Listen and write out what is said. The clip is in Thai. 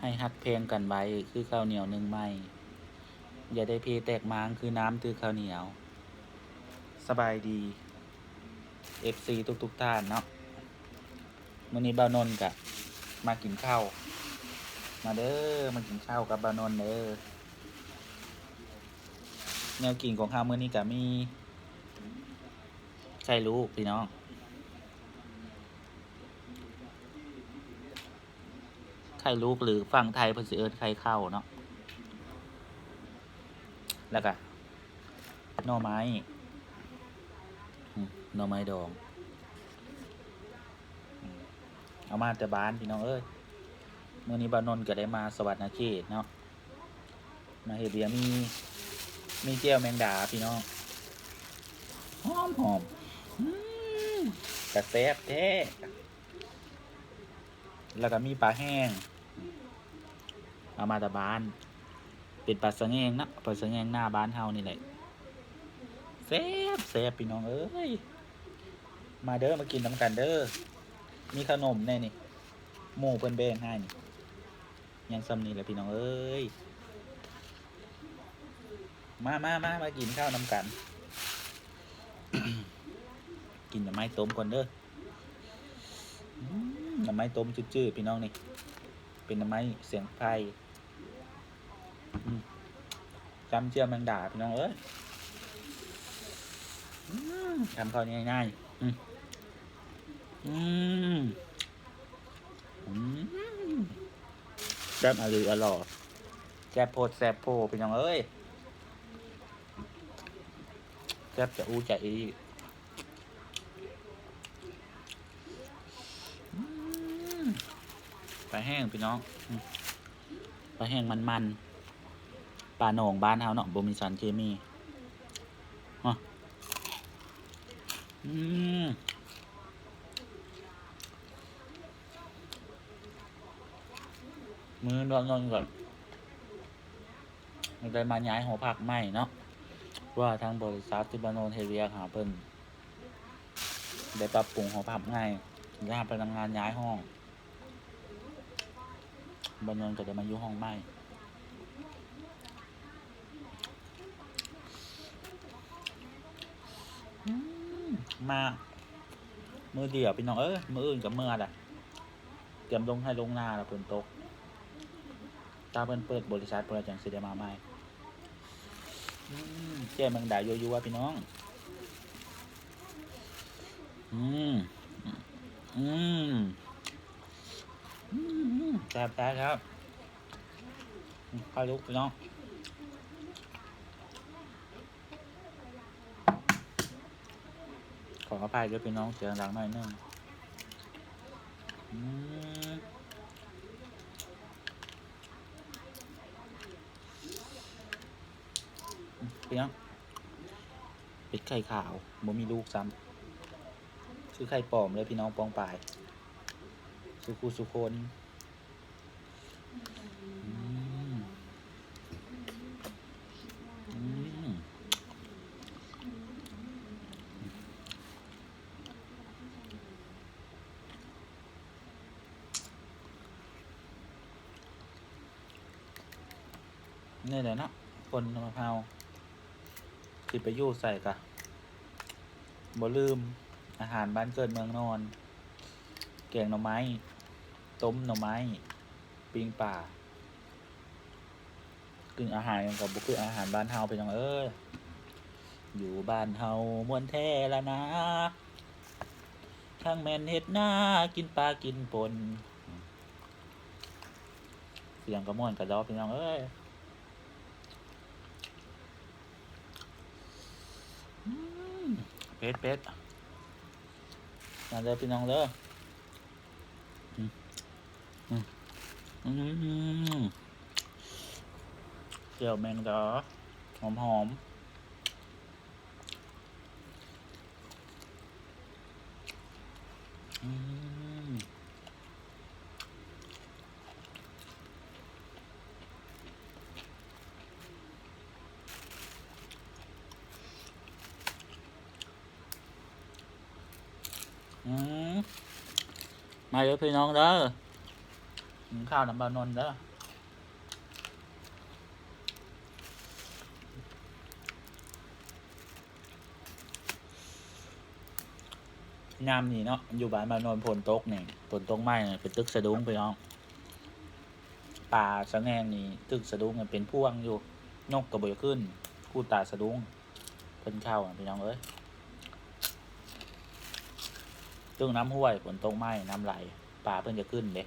ให้ฮักเพลงกันไว้คือข้าวเหนียวหนึ่งไม้อย่าได้เพแตกม้างคือน้ำตือข้าวเหนียว สบายดี FC ทุกทุกๆท่านเนาะมื้อนี้บานนท์กะมากินข้าวมาเด้อมากินข้าวกับบานนท์เด้อแนวกินของข้าวมื้อนี้กะมีไข่ลูกพี่น้อง ไข่ลูกหรือฝั่งไทยเพิ่นสิเอิ้นไข่เข้าเนาะแล้วก็หน่อไม้หน่อไม้ดอง เอามาแต่บ้านพี่น้องเอ้ยเมื้อนี้บานนนท์ก็ได้มาสวัสดิ์นาเขตเนาะมาเฮเบียมีมีเจียวแมงดาพี่น้องหอมหอมอืมกระแซบแท้ แล้วก็มีปลาแห้งเอามาต่บ้าน เป็นปลาสะแงงนะปลาสะแงงหน้าบ้านเฮานี่แหละแซ่บแซ่บพี่น้องเอ้ยมาเด้อมากินน้ำกันเด้อมีขนมแน่นี่หมูเพิ่นแบงให้นี่ยังซ้ำนี่แหละพี่น้องเอ้ยมามามามากินข้าวน้ำกัน กินหน่ไม้ต้มก่อนเด้อ หน่อไม้ต้มจืดๆพี่น้องนี่เป็นหน่อไม้เสียงไพรจำเจียวแมงดาพี่น้องเอ้ยทำข้าง่ายๆอืมอืมอืมแซ่บอร่อยอร่อยแซ่บโพดแซ่บโพพี่น้องเอ้ยแซ่บจะอู้จะอี ปลาแห้งพี่น้องปลาแห้งมันๆปลาโหน่งบ้านเฮาเนาะบ่มีสารเคมีอะอืมมือนอนนอนก่อนมันได้มาย้ายหอพักใหม่เนาะว่าทางบริษัทที่บานโนนเฮเวียหาเพิ่นได้ปรับปรุงหอพักใหม่ย่าพนักงานย้ายห้อง บานโนนก็จะมาอยู่ห้องใหม่มามือเดียวพี่น้องเอ้ยมืออื่นกับมืออะเตรียมลงให้ลงหน้าแล้วฝนตกตาเพิ่นเปิดบริษัทเพื่อจังสิได้มาใหม่แจ้แมงดาโยยัวๆพี่น้อง อืม อืม แซ่บแท้ครับอืมข้าวลุกพี่น้องขออภัยด้วยพี่น้องเสียงดังหน่อยนึงพี่น้องเป็ดไข่ขาวบ่มีลูกซ้ำคือไข่ปลอมเลยพี่น้องปองปลาย สุคูสุคนอืมอืม นี่แหละเนาะคนมะพร้าวที่ไปยู่ใส่กะบ่ลืม อาหารบ้านเกิดเมืองนอน แกงหน่อไม้ ต้มหน่อไม้ ปิ้งป่ากึ่งอาหารกันกับบุคืออาหารบ้านเฮาไปจังเอ้ยอยู่บ้านเฮามวนแท้ละนะทั้งแมนเฮ็ดหน้ากินปลากินปนเสียงกระม่วนกระดอกพี่น้องเอ้ย อืม เป็ดเป็ดมาเด้อพี่น้องเด้ออืมอืมอืมเจียวแมงดาหอมหอม มาเด้อพี่น้องเด้อข้าวน้ำบานนเด้อนามนี่เนาะอยู่บ้านบานนพลตกเนี่ยพลตกไม่เนี่ยเป็นตึกสะดุ้งพี่น้องป่าสะแงนนี่ตึกสะดุ้งเป็นพ่วงอยู่นกกระโบืขึ้นคู่ตาสะดุ้งเป็นข้าวพี่น้องเอ้ย ซึ่งน้ำห้วยฝนตกไม่น้ำไหลปลาเพิ่งจะขึ้นเลย